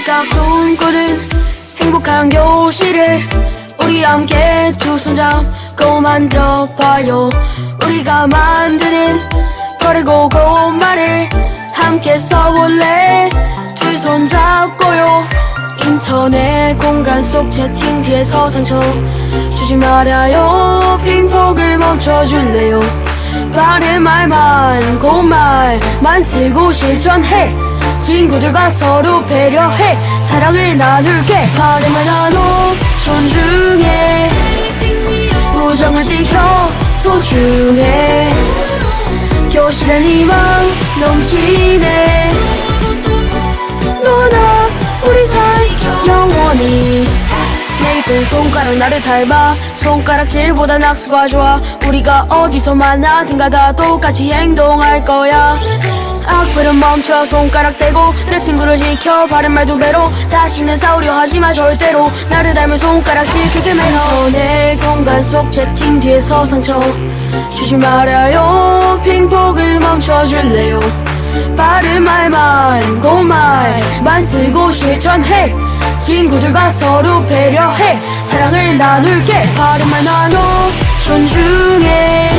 우리가 꿈꾸는 행복한 교실을 우리 함께 두 손 잡고 만들어봐요. 우리가 만드는 거리고 고말을 함께 써볼래? 두 손 잡고요. 인터넷 공간 속 채팅지에서 상처 주지 말아요. 핑폭을 멈춰줄래요? 바른 말만 고운 말만 쓰고 실천해 친구들과 서로 배려해 사랑을 나눌게. 말 나눠 존중해. 우정을 지켜 소중해. 교실엔 희망 넘치네 내 이쁜 손가락 나를 닮아. 손가락질보다 낙수가 좋아. 우리가 어디서 만나든가 다 똑같이 행동할 거야. 악플은 멈춰 손가락 대고 내 친구를 지켜 바른 말 두 배로. 다시는 싸우려 하지마 절대로. 나를 닮은 손가락질 크게 매너. 내 공간 속 채팅 뒤에서 상처 주지 말아요. 핑폭을 멈춰줄래요? 바른 말만 고운 말만 쓰고 실천해 친구들과 서로 배려해 사랑을 나눌게. 바른 말 나눠 존중해.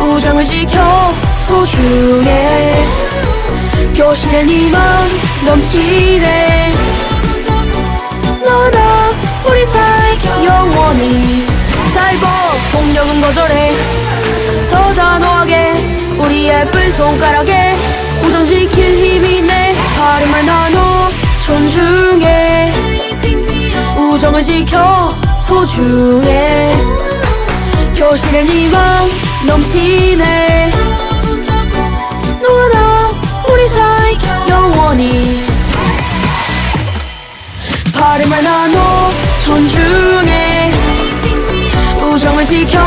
우정을 지켜 소중해. 교실엔 희망 넘치네. 너나 우리 사이 영원히 사이버 폭력은 거절해. 더 단호하게 우리 예쁜 손가락에 우정 지킬 힘이 있네 바른 말 나 우정을 지켜 소중해 교실엔 희망 넘치네. 너나 우리 사이 영원히. 말 나눠 존중해. 우정을 지켜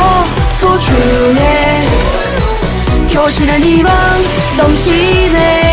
소중해. 교실엔 희망 넘치네